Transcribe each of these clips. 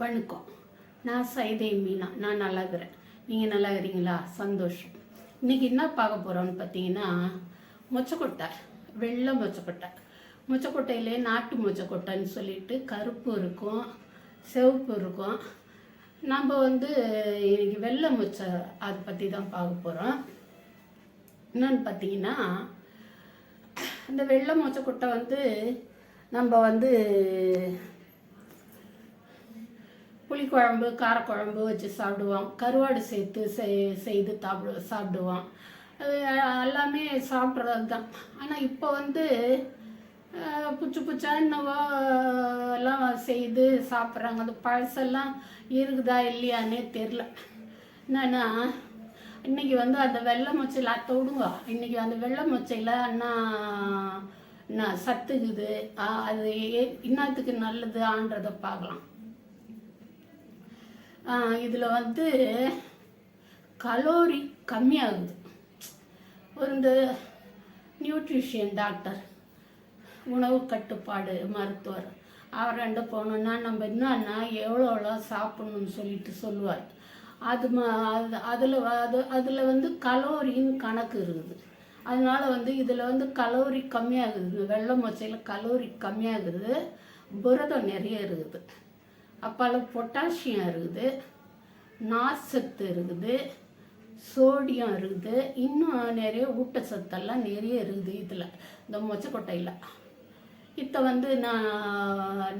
வணக்கம் நான் சைதை மீனா நான் நல்லா இருக்கிறேன் நீங்கள் நல்லா இருக்கிறீங்களா சந்தோஷம். இன்றைக்கி என்ன பார்க்க போகிறோம்னு பார்த்தீங்கன்னா மொச்சக்கொட்டை வெள்ளை மொச்சக்கொட்டை. மொச்சக்கொட்டையிலே நாட்டு மொச்சக்கொட்டைன்னு சொல்லிட்டு கருப்பு இருக்கும் சிவப்பு இருக்கும். நம்ம வந்து இன்றைக்கி வெள்ளை மொச்சை அதை பற்றி தான் பார்க்க போகிறோம் என்னன்னு பார்த்தீங்கன்னா அந்த வெள்ளை மொச்சக்கொட்டை வந்து நம்ம வந்து புளிக்குழம்பு காரக்குழம்பு வச்சு சாப்பிடுவோம். கருவாடு சேர்த்து செய் செய்து சாப்பிடு சாப்பிடுவோம். அது எல்லாமே சாப்பிட்றது தான் ஆனால் இப்போ வந்து புச்சு புச்சா என்னவோ எல்லாம் செய்து சாப்பிட்றாங்க. அந்த பழசெல்லாம் இருக்குதா இல்லையானே தெரில என்னன்னா இன்னைக்கு வந்து அந்த வெள்ளை மொச்சையில் அத்தை விடுங்க இன்னைக்கு அந்த வெள்ளை மொச்சையில் அண்ணா என்ன சத்துக்குது. அது ஏ- நல்லது ஆன்றதை பார்க்கலாம். இதில் வந்து கலோரி கம்மியாகுது. ஒரு இந்த நியூட்ரிஷியன் டாக்டர் உணவு கட்டுப்பாடு மருத்துவர் அவர் ரெண்டு போனோன்னா நம்ம என்னன்னா எவ்வளோ எவ்வளோ சாப்பிட்ணுன்னு சொல்லிட்டு சொல்லுவார். அது ம அது அதில் அது அதில் வந்து கலோரின்னு கணக்கு இருக்குது. அதனால் வந்து இதில் வந்து கலோரி கம்மியாகுது. வெள்ளை மொச்சையில் கலோரி கம்மியாகுது. புரதம் நிறைய இருக்குது. அப்பால பொட்டாசியம் இருக்குது நார்ச்சத்து இருக்குது சோடியம் இருக்குது. இன்னும் நிறைய ஊட்டச்சத்தெல்லாம் நிறைய இருக்குது இதில் இந்த மொச்சக்கொட்டையில். இதை வந்து நான்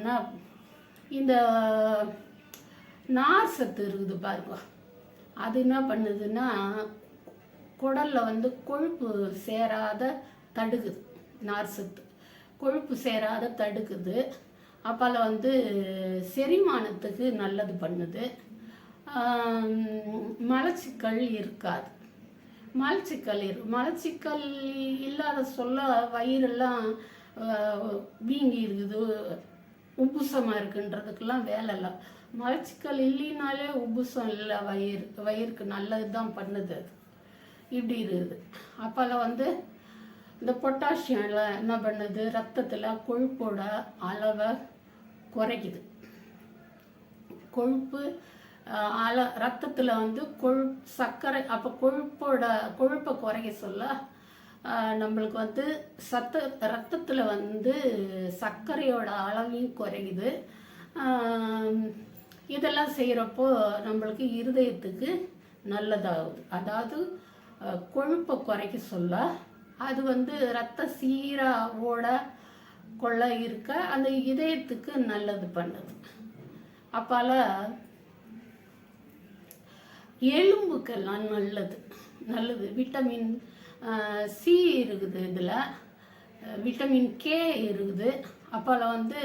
நான் இந்த நார் சத்து இருக்குது பாருங்க. அது என்ன பண்ணுதுன்னா குடலில் வந்து கொழுப்பு சேராத தடுக்குது நார் சத்து. கொழுப்பு சேராத தடுக்குது அப்பால வந்து செரிமானத்துக்கு நல்லது பண்ணுது. மலச்சிக்கல் இருக்காது. மலச்சிக்கல் இரு மலச்சிக்கல் இல்லாத சொல்ல வயிறெல்லாம் வீங்கி இருக்குது. உப்புசமாக இருக்குன்றதுக்கெல்லாம் வேலை இல்லை. மலச்சிக்கல் இல்லைனாலே உப்புசம் இல்லை. வயிறு வயிறுக்கு நல்லது தான் பண்ணுது அது. இப்படி இருக்குது. அப்பால வந்து இந்த பொட்டாசியம்ல என்ன பண்ணுது? ரத்தத்தில் கொழுப்போட அளவை குறைக்குது. கொழுப்பு அல ரத்தத்தில் வந்து கொழு சர்க்கரை அப்போ கொழுப்போட கொழுப்பை குறைக்க சொல்ல நம்மளுக்கு வந்து சத்த ரத்தத்தில் வந்து சர்க்கரையோட அளவையும் குறையுது இதெல்லாம் செய்கிறப்போ நம்மளுக்கு இருதயத்துக்கு நல்லதாகுது. அதாவது கொழுப்பை குறைக்க சொல்ல அது வந்து ரத்த சீராவோட ஓட கொள்ள இருக்க அந்த இதயத்துக்கு நல்லது பண்ணுது. அப்பால எலும்புக்கெல்லாம் நல்லது நல்லது. விட்டமின் சி இருக்குது இதில். விட்டமின் கே இருக்குது. அப்பால வந்து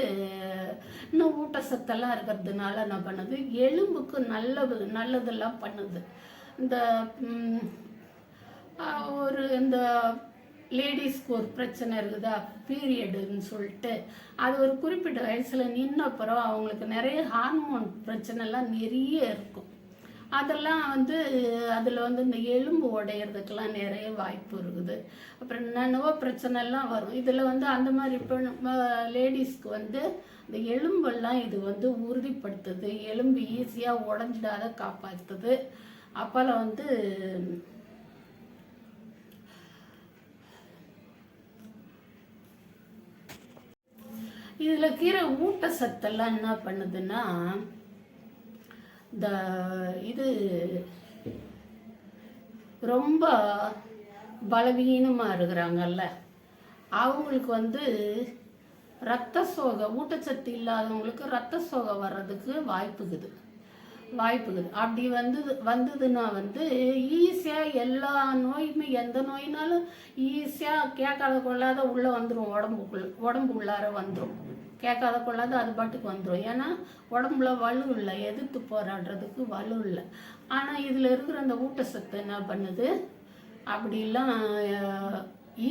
இன்னும் ஊட்டச்சத்தெல்லாம் இருக்கிறதுனால என்ன பண்ணுது? எலும்புக்கு நல்லது நல்லதெல்லாம் பண்ணுது. இந்த ஒரு இந்த லேடிஸ்க்கு ஒரு பிரச்சனை இருக்குதா? பீரியடுன்னு சொல்லிட்டு. அது ஒரு குறிப்பிட்ட வயசில் நின்னப்புறம் அவங்களுக்கு நிறைய ஹார்மோன் பிரச்சனைலாம் நிறைய இருக்கும். அதெல்லாம் வந்து அதில் வந்து இந்த எலும்பு உடையிறதுக்கெல்லாம் நிறைய வாய்ப்பு இருக்குது. அப்புறம் என்னென்னவோ பிரச்சனைலாம் வரும். இதில் வந்து அந்த மாதிரி இப்போ லேடிஸ்க்கு வந்து இந்த எலும்பெல்லாம் இது வந்து உறுதிப்படுத்துது. எலும்பு ஈஸியாக உடஞ்சிடாத காப்பாற்றுது அப்பால வந்து இதில் கீரை ஊட்டச்சத்தெல்லாம் என்ன பண்ணுதுன்னா இந்த இது ரொம்ப பலவீனமாக இருக்கிறாங்கல்ல. அவங்களுக்கு வந்து ரத்த சோகை ஊட்டச்சத்து இல்லாதவங்களுக்கு ரத்த சோகை வர்றதுக்கு வாய்ப்புக்குது. வாய்ப்புக்குது அப்படி வந்து வந்ததுன்னா வந்து ஈஸியாக எல்லா நோயுமே எந்த நோயினாலும் ஈஸியாக கேட்காத கொள்ளாத உள்ளே வந்துடும் உடம்புக்குள்ள உடம்பு உள்ளார வந்துடும் கேட்காத கொள்ளாத அது பாட்டுக்கு வந்துடும் ஏன்னா உடம்புல வலு இல்லை எதிர்த்து போராடுறதுக்கு வலு இல்லை. ஆனால் இதில் இருக்கிற அந்த ஊட்டச்சத்து என்ன பண்ணுது? அப்படிலாம்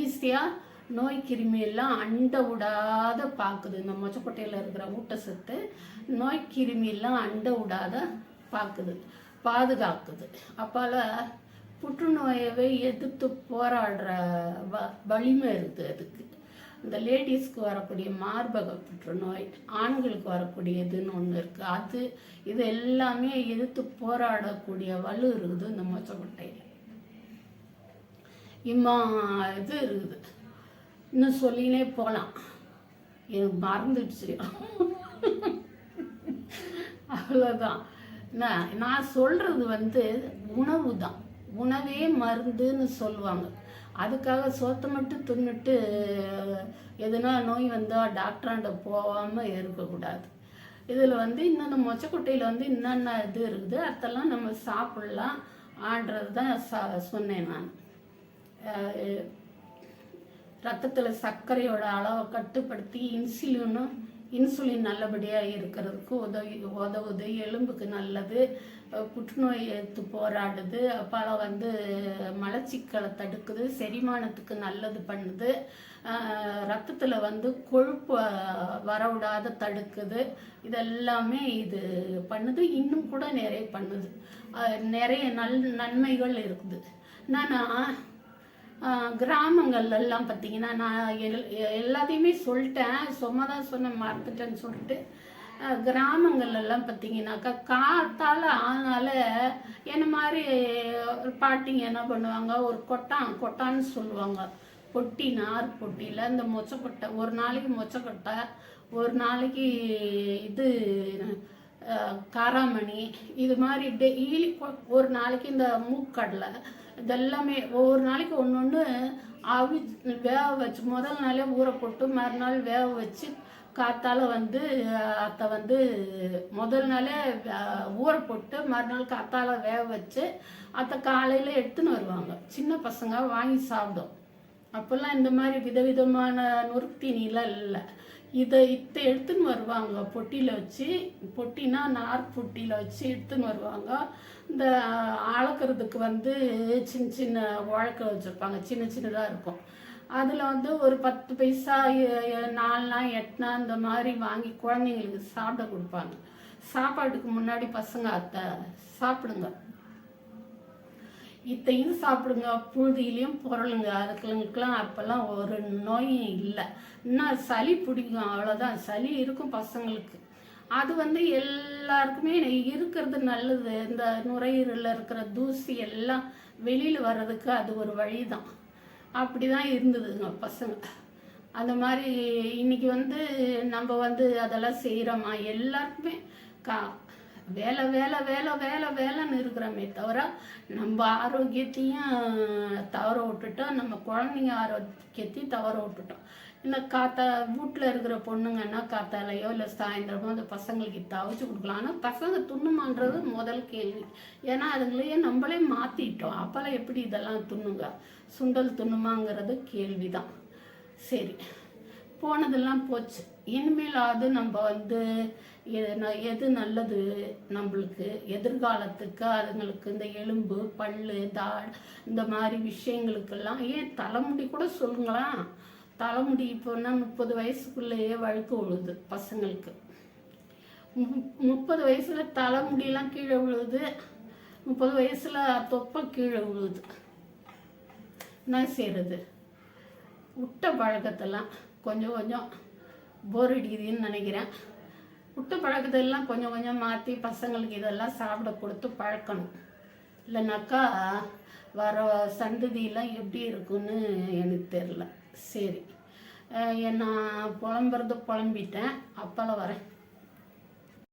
ஈஸியாக நோய் கிருமியெல்லாம் அண்ட விடாத பார்க்குது இந்த மொச்சக்கொட்டையில் இருக்கிற ஊட்டச்சத்து நோய் கிருமியெல்லாம் அண்டை விடாத பார்க்குது பாதுகாக்குது. அப்பால புற்றுநோயவே எதிர்த்து போராடுற வ வலிமை இருக்குது அதுக்கு. இந்த லேடிஸ்க்கு வரக்கூடிய மார்பக புற்றுநோய் ஆண்களுக்கு வரக்கூடியதுன்னு ஒன்று இருக்குது அது இது எல்லாமே எதிர்த்து போராடக்கூடிய வலு இருக்குது இந்த மொச்சக்கொட்டையில். இம்மா இது இருக்குது. இன்னும் சொல்லினே போகலாம் எனக்கு மறந்துடுச்சு. அவ்வளோதான் நான் நான் சொல்கிறது வந்து உணவு தான். உணவே மருந்துன்னு சொல்லுவாங்க. அதுக்காக சோத்தை மட்டும் தின்னுட்டு எதுனா நோய் வந்தால் டாக்டராண்ட போகாமல் இருக்கக்கூடாது. இதில் வந்து இன்னொன்று மொச்சக்குட்டையில் வந்து என்னென்ன இது இருக்குது அதெல்லாம் நம்ம சாப்பிட்லாம் ஆன்றது தான் ச சொன்னேன் நான். ரத்தத்தில் சர்க்கரையோட அளவை கட்டுப்படுத்தி இன்சுலினும் இன்சுலின் நல்லபடியாக இருக்கிறதுக்கு உதவி உதவுது. எலும்புக்கு நல்லது. புற்றுநோய் எடுத்து போராடுது. பல வந்து மலச்சிக்கலை தடுக்குது. செரிமானத்துக்கு நல்லது பண்ணுது. ரத்தத்தில் வந்து கொழுப்பு வரவிடாத தடுக்குது. இதெல்லாமே இது பண்ணுது. இன்னும் கூட நிறைய பண்ணுது. நிறைய நல் நன்மைகள் இருக்குது. நான் கிராமங்கள்லாம் பார்த்தீங்கன்னா நான் எல் எல்லாத்தையுமே சொல்லிட்டேன். சும்மா தான் சொன்னேன் மறந்துட்டேன்னு சொல்லிட்டு. கிராமங்கள்லாம் பார்த்தீங்கன்னாக்கா காத்தால் ஆனால என்ன மாதிரி ஒரு பாட்டிங்க என்ன பண்ணுவாங்க? ஒரு கொட்டான் கொட்டான்னு சொல்லுவாங்க. பொட்டி நார் பொட்டியில் இந்த மொச்சக்கொட்டை ஒரு நாளைக்கு மொச்சக்கொட்டை ஒரு நாளைக்கு இது காராமணி இது மாதிரி டெய்லி ஒரு நாளைக்கு இந்த மூக்கடலை இதெல்லாமே ஒவ்வொரு நாளைக்கு ஒன்று ஒன்று அவி வேக வச்சு முதல் நாளே ஊற போட்டு மறுநாள் வேக வச்சு காத்தால் வந்து அதை அத்தை வந்து முதல் நாளே ஊற போட்டு மறுநாள் காத்தால் வேக வச்சு அத்தை காலையில் எடுத்துன்னு வருவாங்க. சின்ன பசங்க வாங்கி சாப்பிடும். அப்போல்லாம் இந்த மாதிரி விதவிதமான நொறுக்தீனிலாம் இல்லை இதை இத்தை எடுத்துன்னு வருவாங்க. பொட்டியில் வச்சு பொட்டினா நார் பொட்டியில் வச்சு எடுத்துன்னு வருவாங்க. இந்த அளக்கிறதுக்கு வந்து சின்ன சின்ன உழக்க வச்சுருப்பாங்க. சின்ன சின்னதாக இருக்கும். அதில் வந்து ஒரு பத்து பைசா நாலுனா எட்டுனா இந்த மாதிரி வாங்கி குழந்தைங்களுக்கு சாப்பிட கொடுப்பாங்க. சாப்பாட்டுக்கு முன்னாடி பசங்க அத்தை சாப்பிடுங்க. இத்தையும் சாப்பிடுங்க புழுதியிலையும் பொருளுங்க அதுக்குங்களுக்கெல்லாம் அப்போல்லாம் ஒரு நோயும் இல்லை. இன்னும் சளி பிடிக்கும் அவ்வளோதான் சளி இருக்கும் பசங்களுக்கு. அது வந்து எல்லாருக்குமே இருக்கிறது நல்லது. இந்த நுரையீரலில் இருக்கிற தூசி எல்லாம் வெளியில் வர்றதுக்கு அது ஒரு வழி தான் அப்படி தான் இருந்ததுங்க பசங்க. அந்த மாதிரி இன்னைக்கு வந்து நம்ம வந்து அதெல்லாம் செய்கிறோமா எல்லாருக்குமே கா வேலை வேலை வேலை வேலை வேலைன்னு இருக்கிறோமே தவிர நம்ம ஆரோக்கியத்தையும் தவற விட்டுட்டோம். நம்ம குழந்தைங்க ஆரோக்கியத்தையும் தவற விட்டுட்டோம். இந்த காத்தா வீட்டில் இருக்கிற பொண்ணுங்கன்னா காத்தாலையோ இல்லை சாயந்தரமோ அந்த பசங்களுக்கு தவிச்சு கொடுக்கலாம். ஆனால் பசங்க துண்ணுமான்றது முதல் கேள்வி. ஏன்னா அதுங்களையே நம்மளே மாற்றிட்டோம் அப்போல்லாம் எப்படி இதெல்லாம் துண்ணுங்க சுண்டல் துண்ணுமாங்கிறது கேள்வி தான் சரி போனதெல்லாம் போச்சு. இனிமேலாவது நம்ம வந்து எது எது நல்லது நம்மளுக்கு? எதிர்காலத்துக்கு அதுங்களுக்கு இந்த எலும்பு பல்லு தாள் இந்த மாதிரி விஷயங்களுக்கெல்லாம் ஏன் தலைமுடி கூட சொல்லுங்களேன். தலைமுடி இப்போன்னா முப்பது வயசுக்குள்ளேயே வழுக்கு விழுது பசங்களுக்கு. முப்பது வயசில் தலைமுடியெல்லாம் கீழே விழுது. முப்பது வயசில் தொப்பை கீழே விழுது. என்ன செய்கிறது விட்ட பழக்கத்தெல்லாம் கொஞ்சம் கொஞ்சம் போர் அடிக்குதுன்னு நினைக்கிறேன். விட்ட பழக்கத்தெல்லாம் கொஞ்சம் கொஞ்சம் மாற்றி பசங்களுக்கு இதெல்லாம் சாப்பிட கொடுத்து பழக்கணும். இல்லைனாக்கா வர சந்ததியெல்லாம் எப்படி இருக்குன்னு எனக்கு தெரில சரி. நான் புலம்புறது புலம்பிட்டேன். அப்போல்லாம் வரேன்.